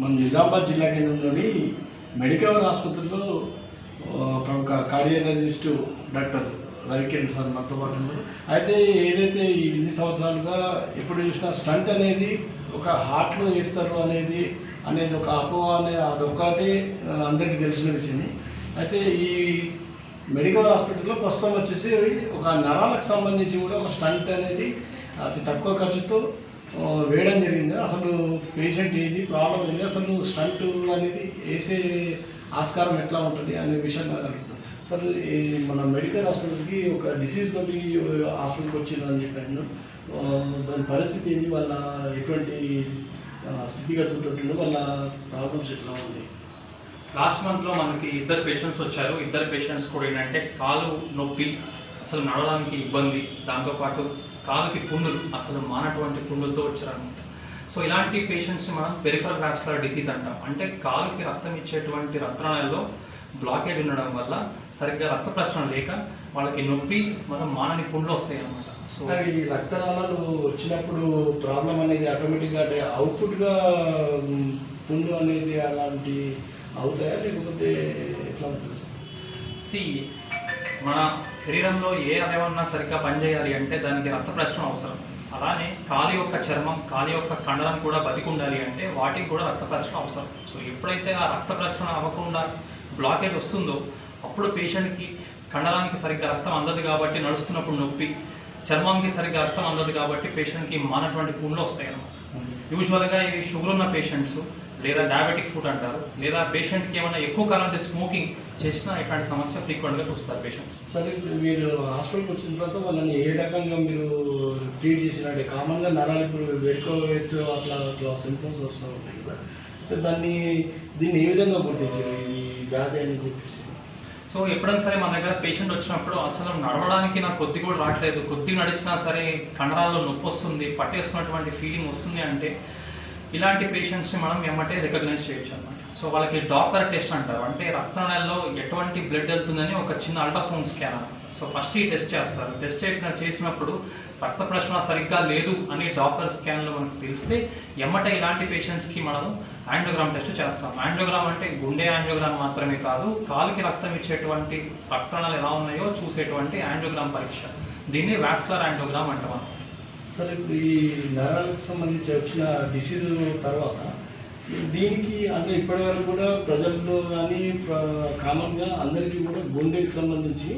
మన నిజామాబాద్ జిల్లా కేంద్రంలోని మెడికవర్ ఆసుపత్రిలో ప్రముఖ కార్డియాలజిస్ట్ డాక్టర్ రవికిరణ్ సార్ మనతో పాటు ఉన్నారు. అయితే ఏదైతే ఈ ఇన్ని సంవత్సరాలుగా ఎప్పుడు చూసినా స్టంట్ అనేది ఒక హార్ట్లో వేస్తారు అనేది అనేది ఒక అపోహ అనే అదొకటి అందరికీ తెలిసిన విషయం. అయితే ఈ మెడికల్ హాస్పిటల్లో ప్రస్తుతం వచ్చేసి ఒక నరాలకు సంబంధించి కూడా ఒక స్టంట్ అనేది అతి తక్కువ ఖర్చుతో వేయడం జరిగింది. అసలు పేషెంట్ ఏది? ప్రాబ్లం ఏంది? అసలు స్టంట్ అనేది వేసే ఆస్కారం ఎట్లా ఉంటుంది అనే విషయం నాకు అడుగుతున్నాను సార్ మన మెడికల్ హాస్పిటల్కి ఒక డిసీజ్ తోటి హాస్పిటల్కి వచ్చిందని చెప్పాను. దాని పరిస్థితి ఏంది? వాళ్ళ ఎటువంటి ఆ, స్థితిగతులతో వాళ్ళ ప్రాబ్లమ్స్ ఎట్లా ఉంది లాస్ట్ మంత్లో మనకి ఇద్దరు పేషెంట్స్ వచ్చారు. ఇద్దరు పేషెంట్స్ కూడా ఏంటంటే కాలు నొప్పి అసలు నడవడానికి ఇబ్బంది. దాంతోపాటు కాలుకి పుండులు అసలు మానటువంటి పుండులతో వచ్చారనమాట సో ఇలాంటి పేషెంట్స్ని మనం పెరిఫరల్ వాస్కులర్ డిసీజ్ అంటాం. అంటే కాలుకి రక్తం ఇచ్చేటువంటి రక్తనాళాల్లో బ్లాకేజ్ ఉండడం వల్ల సరిగ్గా రక్త ప్రసరణ లేక వాళ్ళకి నొప్పి మనం మానని పుండ్లు వస్తాయి అన్నమాట సో మరి ఈ రక్తనాళాలు వచ్చినప్పుడు ప్రాబ్లం అనేది ఆటోమేటిక్గా అంటే అవుట్పుట్గా మ్, పుండు అనేది అలాంటి అవుతాయా? లేకపోతే ఎట్లా ఉంటుంది? మన శరీరంలో ఏ అవయవన్నా సరిగ్గా పనిచేయాలి అంటే దానికి రక్త ప్రసరణ అవసరం. అలానే కాలి యొక్క చర్మం కాలి యొక్క కండరం కూడా బతికి ఉండాలి అంటే వాటికి కూడా రక్త ప్రసరణ అవసరం. సో ఎప్పుడైతే ఆ రక్త ప్రసరణ అవ్వకుండా బ్లాకేజ్ వస్తుందో అప్పుడు పేషెంట్కి కండరానికి సరిగ్గా రక్తం అందదు కాబట్టి నడుస్తున్నప్పుడు నొప్పి చర్మంకి సరిగ్గా రక్తం అందదు కాబట్టి పేషెంట్కి మానటువంటి పుండ్లు వస్తాయి అన్నమాట యూజువల్గా ఇవి షుగర్ ఉన్న పేషెంట్స్ లేదా డయాబెటిక్ ఫుడ్ అంటారు లేదా పేషెంట్కి ఏమైనా ఎక్కువ కాలం అంటే స్మోకింగ్ చేసినా ఇట్లాంటి సమస్య ఫ్రీక్వెంట్గా చూస్తారు పేషెంట్స్ సరే ఇప్పుడు మీరు హాస్పిటల్కి వచ్చిన తర్వాత వాళ్ళని ఏ రకంగా మీరు ట్రీట్ చేసినట్టే కామన్గా నరాలు ఇప్పుడు వెరుకోవచ్చు అట్లా అట్లా సింప్టమ్స్ వస్తూ ఉంటాయి కదా. దాన్ని దీన్ని ఏ విధంగా గుర్తించారు ఈ వ్యాధి అని చెప్పేసి? సో ఎప్పుడైనా సరే మన దగ్గర పేషెంట్ వచ్చినప్పుడు అసలు నడవడానికి నాకు కొద్ది కూడా రావట్లేదు. కొద్ది నడిచినా సరే కండరాల్లో నొప్పి వస్తుంది పట్టేసుకున్నటువంటి ఫీలింగ్ వస్తుంది అంటే ఇలాంటి పేషెంట్స్ని మనం ఎమ్మటే రికగ్నైజ్ చేయొచ్చు అనమాట సో వాళ్ళకి డాక్టర్ టెస్ట్ అంటారు. అంటే రక్తనాళాల్లో ఎటువంటి బ్లడ్ వెళ్తుందని ఒక చిన్న అల్ట్రాసౌండ్ స్కాన్ అనమాట సో ఫస్ట్ ఈ టెస్ట్ చేస్తారు. టెస్ట్ చేసిన చేసినప్పుడు రక్త ప్రశ్న సరిగ్గా లేదు అని డాక్టర్ స్కాన్లో మనకు తెలిస్తే ఎమ్మట ఇలాంటి పేషెంట్స్కి మనము యాంజియోగ్రామ్ టెస్ట్ చేస్తాం. యాంజియోగ్రామ్ అంటే గుండె యాంజియోగ్రామ్ మాత్రమే కాదు కాలుకి రక్తం ఇచ్చేటువంటి రక్తనాళాలు ఎలా ఉన్నాయో చూసేటువంటి యాంజియోగ్రామ్ పరీక్ష. దీన్ని వాస్కులర్ యాంజియోగ్రామ్ అంటాం సరే ఇప్పుడు ఈ నరాలకు సంబంధించి వచ్చిన డిసీజ్ తర్వాత దీనికి అంటే ఇప్పటివరకు కూడా ప్రజల్లో కానీ కామన్గా అందరికీ కూడా గుండెకి సంబంధించి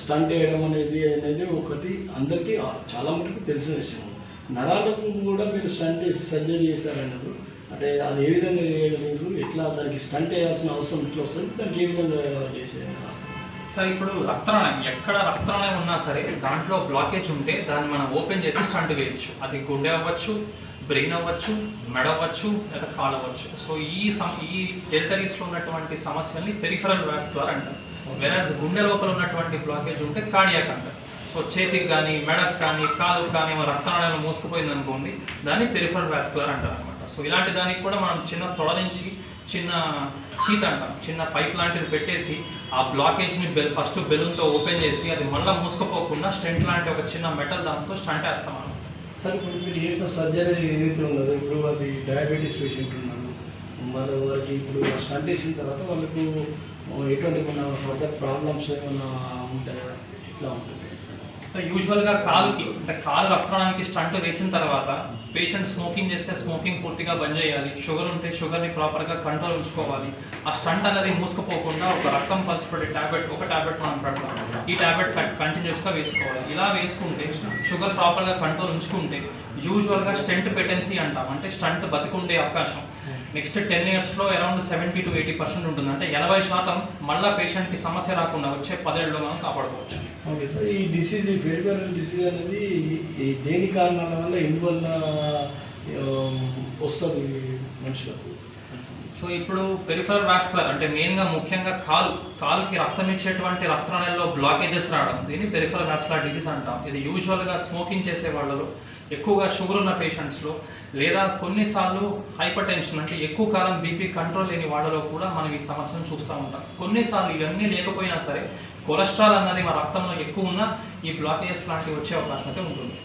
స్టంట్ వేయడం అనేది అనేది ఒకటి అందరికీ చాలా మటుకు తెలిసిన విషయం. నరాలకు కూడా మీరు స్టంట్ వేసి సర్జరీ చేశారన్నారు అంటే అది ఏ విధంగా చేయగలిగారు ఎట్లా దానికి స్టంట్ వేయాల్సిన అవసరం ఎట్లా వస్తుంది? దానికి ఏ విధంగా చేసే సో ఇప్పుడు రక్తనాళం ఎక్కడ రక్తనాళం ఉన్నా సరే దాంట్లో బ్లాకేజ్ ఉంటే దాన్ని మనం ఓపెన్ చేసి స్టంట్ వేయచ్చు. అది గుండె అవ్వచ్చు బ్రెయిన్ అవ్వచ్చు మెడ అవ్వచ్చు లేదా కాలు అవ్వచ్చు. సో ఈ సమ ఈ టెరిటరీస్లో ఉన్నటువంటి సమస్యల్ని పెరిఫరల్ వాస్కులర్ అంటారు. వెరాజ్ గుండె లోపల ఉన్నటువంటి బ్లాకేజ్ ఉంటే కార్డియాక్ అంటారు. సో చేతికి కానీ మెడకు కానీ కాలుకి కానీ ఏమో రక్తనాళాలు మూసుకుపోయింది అనుకోండి దాన్ని పెరిఫరల్ వాస్కులర్ అంటారు అనమాట సో ఇలాంటి దానికి కూడా మనం చిన్న తొడ నుంచి చిన్న షీట్ అంటాం చిన్న పైప్ లాంటిది పెట్టేసి ఆ బ్లాకేజ్ని బెల్ ఫస్ట్ బెలూన్తో ఓపెన్ చేసి అది మళ్ళీ మూసుకుపోకుండా స్టెంట్ లాంటి ఒక చిన్న మెటల్ దాంతో స్టంట్ వేస్తాం అనమాట సార్ ఇప్పుడు మీరు చేసిన సర్జరీ ఏదైతే ఉన్నదో ఇప్పుడు అది డయాబెటీస్ పేషెంట్ ఉన్నారు మరి వారికి ఇప్పుడు స్టంట్ వేసిన తర్వాత వాళ్ళకు ఎటువంటి మన ఫర్దర్ ప్రాబ్లమ్స్ ఏమైనా ఉంటాయా ఇట్లా ఉంటుంది యూజువల్గా కాలుకి అంటే కాలు రక్తడానికి స్టంట్ వేసిన తర్వాత పేషెంట్ స్మోకింగ్ చేస్తే స్మోకింగ్ పూర్తిగా బంద్ చేయాలి. షుగర్ ఉంటే షుగర్ని ప్రాపర్గా కంట్రోల్ ఉంచుకోవాలి. ఆ స్టంట్ అనేది మూసుకుపోకుండా ఒక రక్తం పలుచుపడే ట్యాబ్లెట్ ఒక ట్యాబ్లెట్ మనం పెడతాం. ఈ ట్యాబ్లెట్ కంటిన్యూస్గా వేసుకోవాలి. ఇలా వేసుకుంటే షుగర్ ప్రాపర్గా కంట్రోల్ ఉంచుకుంటే యూజువల్గా స్టెంట్ పెటెన్సీ అంటాం. అంటే స్టంట్ బతికుండే అవకాశం. నెక్స్ట్ టెన్ ఇయర్స్లో around seventy to eighty percent ఉంటుంది. అంటే ఎనభై శాతం మళ్ళీ పేషెంట్కి సమస్య రాకుండా వచ్చే పదేళ్ళలో మనం కాపాడుకోవచ్చు. ఓకే సార్ ఈ డిసీజ్ పెరిఫెరల్ డిసీజ్ అనేది ఈ దేని కారణాల వల్ల ఎందువల్ల వస్తుంది మనుషులకు? సో ఇప్పుడు పెరిఫెరల్ వాస్కులర్ అంటే మెయిన్గా ముఖ్యంగా కాలు కాలుకి రక్తం ఇచ్చేటువంటి రక్తనాళాల్లో బ్లాకేజెస్ రావడం దీన్ని పెరిఫెరల్ వాస్కులర్ డిసీజ్ అంటాం. ఇది యూజువల్గా స్మోకింగ్ చేసే వాళ్ళలో ఎక్కువగా షుగర్ ఉన్న పేషెంట్స్లో లేదా కొన్నిసార్లు హైపర్ టెన్షన్ అంటే ఎక్కువ కాలం బీపీ కంట్రోల్ లేని వాళ్ళలో కూడా మనం ఈ సమస్యను చూస్తూ ఉంటాం. కొన్నిసార్లు ఇవన్నీ లేకపోయినా సరే కొలెస్ట్రాల్ అన్నది మన రక్తంలో ఎక్కువ ఉన్న ఈ బ్లాకేజెస్ లాంటివి వచ్చే అవకాశం అయితే ఉంటుంది.